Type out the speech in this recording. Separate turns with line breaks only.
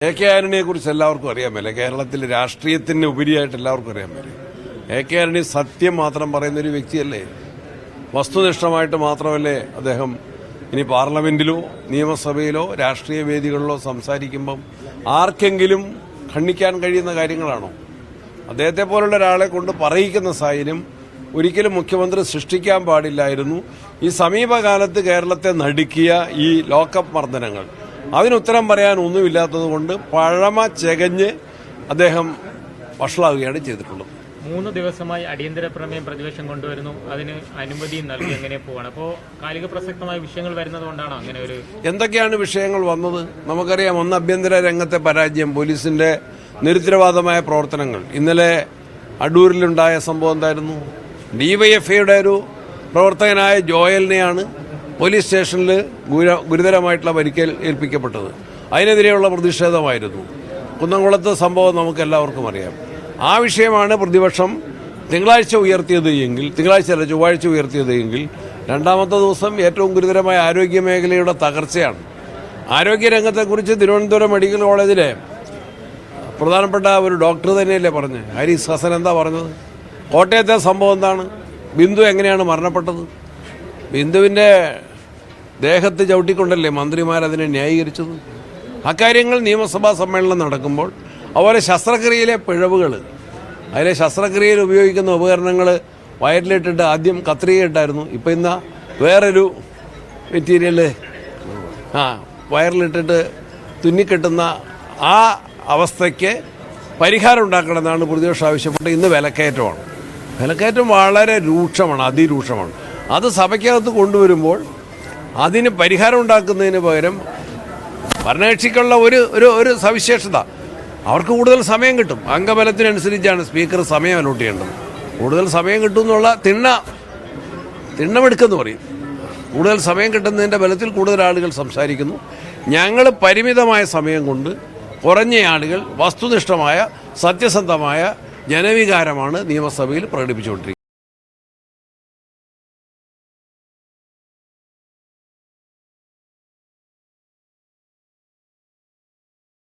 A K ആന്റണിയെ കുറിച്ച് എല്ലാവർക്കും അറിയാമല്ലേ കേരളത്തിലെ രാഷ്ട്രീയത്തിന് ഉപരിയായിട്ട് എല്ലാവർക്കും അറിയാമല്ലേ എ കെ ആന്റണി സത്യം മാത്രം പറയുന്ന ഒരു വ്യക്തിയല്ലേ? വസ്തുനിഷ്ഠമായിട്ട് മാത്രമല്ലേ അദ്ദേഹം ഇനി പാർലമെന്റിലോ നിയമസഭയിലോ രാഷ്ട്രീയ വേദികളിലോ സംസാരിക്കുമ്പം ആർക്കെങ്കിലും ഖണ്ഡിക്കാൻ കഴിയുന്ന കാര്യങ്ങളാണോ? അദ്ദേഹത്തെ പോലുള്ള ഒരാളെ കൊണ്ട് പറയിക്കുന്ന സാഹചര്യം ഒരിക്കലും മുഖ്യമന്ത്രി സൃഷ്ടിക്കാൻ പാടില്ലായിരുന്നു. ഈ സമീപകാലത്ത് കേരളത്തെ നടുക്കിയ ഈ ലോക്കപ്പ് മർദ്ദനങ്ങൾ അതിനുത്തരം പറയാൻ ഒന്നുമില്ലാത്തതുകൊണ്ട് പഴമ ചകഞ്ഞ് അദ്ദേഹം വഷളാവുകയാണ് ചെയ്തിട്ടുള്ളത്.
മൂന്ന് ദിവസമായി അടിയന്തര പ്രമേയം പ്രതിപക്ഷം കൊണ്ടുവരുന്നു. അതിന് അനുമതി നൽകി എങ്ങനെ പോവാണ്? അപ്പോൾ കാലിക പ്രസക്തമായ വിഷയങ്ങൾ വരുന്നത് കൊണ്ടാണോ അങ്ങനെ ഒരു
എന്തൊക്കെയാണ് വിഷയങ്ങൾ വന്നത്? നമുക്കറിയാം ഒന്ന് ആഭ്യന്തര രംഗത്തെ പരാജയം പോലീസിന്റെ നിരുത്തരവാദമായ പ്രവർത്തനങ്ങൾ. ഇന്നലെ അടൂരിലുണ്ടായ സംഭവം എന്തായിരുന്നു? ഡിവൈഎഫ്ഐയുടെ ഒരു പ്രവർത്തകനായ ജോയലിനെയാണ് പോലീസ് സ്റ്റേഷനിൽ ഗുര- ഗുരുതരമായിട്ടുള്ള പരിക്കേൽ ഏൽപ്പിക്കപ്പെട്ടത്. അതിനെതിരെയുള്ള പ്രതിഷേധമായിരുന്നു. കുന്നംകുളത്ത് സംഭവം നമുക്ക് എല്ലാവർക്കും അറിയാം. ആ വിഷയമാണ് പ്രതിപക്ഷം തിങ്കളാഴ്ച ഉയർത്തിയത് എങ്കിൽ തിങ്കളാഴ്ച അല്ല ചൊവ്വാഴ്ച ഉയർത്തിയത് എങ്കിൽ രണ്ടാമത്തെ ദിവസം ഏറ്റവും ഗുരുതരമായ ആരോഗ്യ മേഖലയുടെ തകർച്ചയാണ്. ആരോഗ്യരംഗത്തെക്കുറിച്ച് തിരുവനന്തപുരം മെഡിക്കൽ കോളേജിലെ പ്രധാനപ്പെട്ട ഒരു ഡോക്ടർ തന്നെയല്ലേ പറഞ്ഞത്? ഹരീസ് ഹസൻ എന്താ പറഞ്ഞത്? കോട്ടയത്തെ സംഭവം എന്താണ്? ബിന്ദു എങ്ങനെയാണ് മരണപ്പെട്ടത്? ബിന്ദുവിന്റെ ദേഹത്ത് ചവിട്ടിക്കൊണ്ടല്ലേ മന്ത്രിമാരതിനെ ന്യായീകരിച്ചത്? അക്കാര്യങ്ങൾ നിയമസഭാ സമ്മേളനം നടക്കുമ്പോൾ അതുപോലെ ശസ്ത്രക്രിയയിലെ പിഴവുകൾ അതിലെ ശസ്ത്രക്രിയയിൽ ഉപയോഗിക്കുന്ന ഉപകരണങ്ങൾ വയറ്റിലിട്ടിട്ട് ആദ്യം കത്രിക ഇട്ടായിരുന്നു. ഇപ്പം ഇന്ന വേറൊരു മെറ്റീരിയൽ ആ വയറിലിട്ടിട്ട് തുന്നിക്കെട്ടുന്ന ആ അവസ്ഥയ്ക്ക് പരിഹാരം ഉണ്ടാക്കണമെന്നാണ് പ്രതിപക്ഷം ആവശ്യപ്പെട്ട് ഇന്ന് വിലക്കയറ്റമാണ്. വിലക്കയറ്റം വളരെ രൂക്ഷമാണ് അതിരൂക്ഷമാണ്. അത് സഭയ്ക്കകത്ത് കൊണ്ടുവരുമ്പോൾ അതിന് പരിഹാരം ഉണ്ടാക്കുന്നതിന് പകരം ഭരണകക്ഷിക്കുള്ള ഒരു ഒരു ഒരു സവിശേഷത. അവർക്ക് കൂടുതൽ സമയം കിട്ടും. അംഗബലത്തിനനുസരിച്ചാണ് സ്പീക്കർ സമയം അലോട്ട് ചെയ്യേണ്ടത്. കൂടുതൽ സമയം കിട്ടും എന്നുള്ള തിണ്ണ തിണ്ണമെടുക്കെന്ന് പറയും. കൂടുതൽ സമയം കിട്ടുന്നതിന്റെ ബലത്തിൽ കൂടുതൽ ആളുകൾ സംസാരിക്കുന്നു. ഞങ്ങൾ പരിമിതമായ സമയം കൊണ്ട് കുറഞ്ഞ ആളുകൾ വസ്തുനിഷ്ഠമായ സത്യസന്ധമായ ജനവികാരമാണ് നിയമസഭയിൽ പ്രകടിപ്പിച്ചുകൊണ്ടിരിക്കുന്നത്.